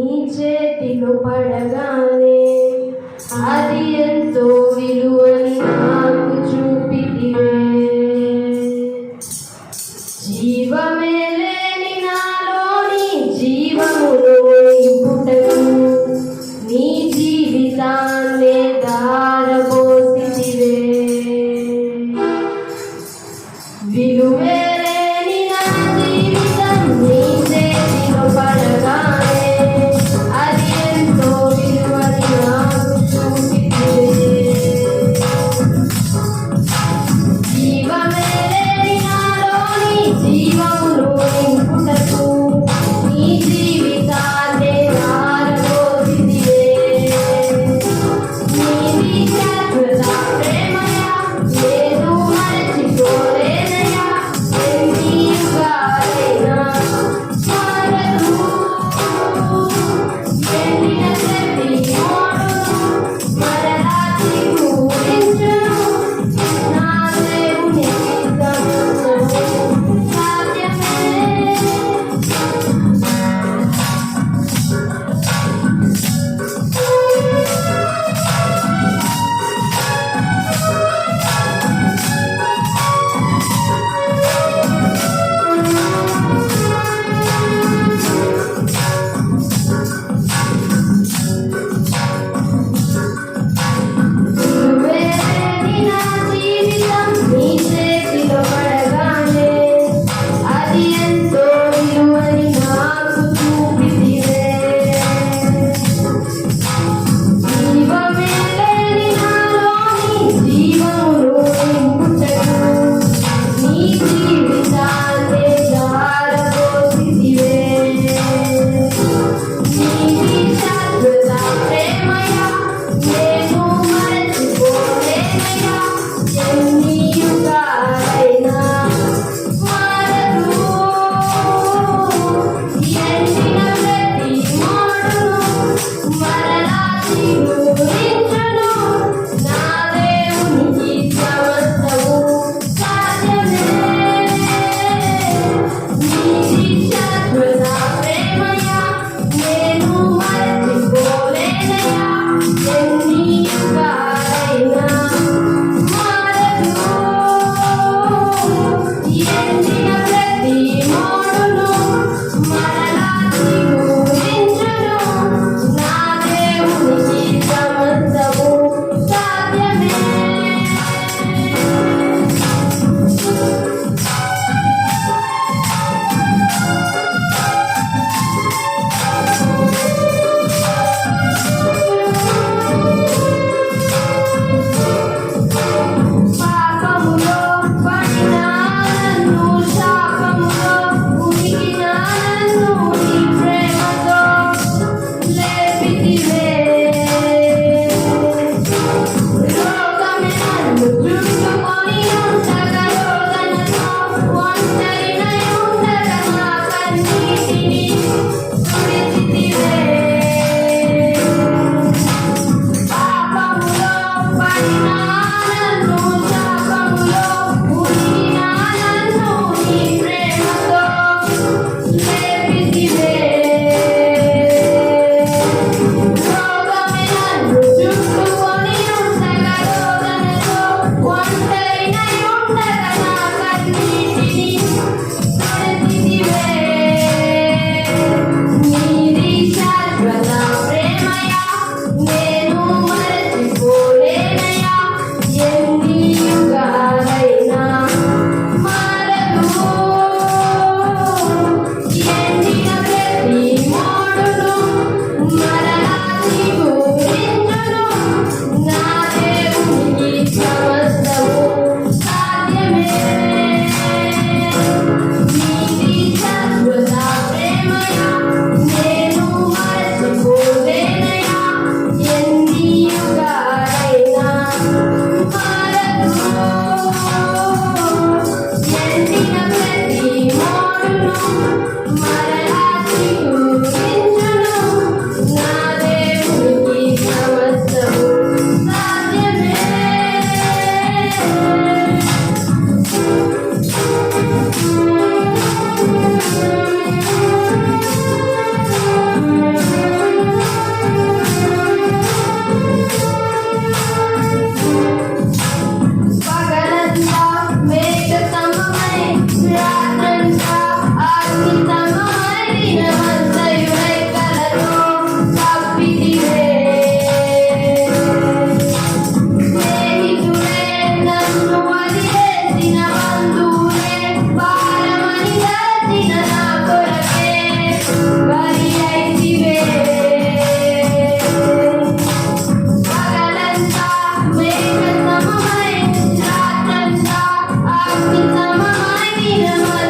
నీ చేతిలో పడగానే అది ఎంతో విలువని నాకు చూపితివే. జీవమే లేని నాలోని జీవములో పుట్టను నీ జీవితాన్నే దారబోసివే విలువే Yeah.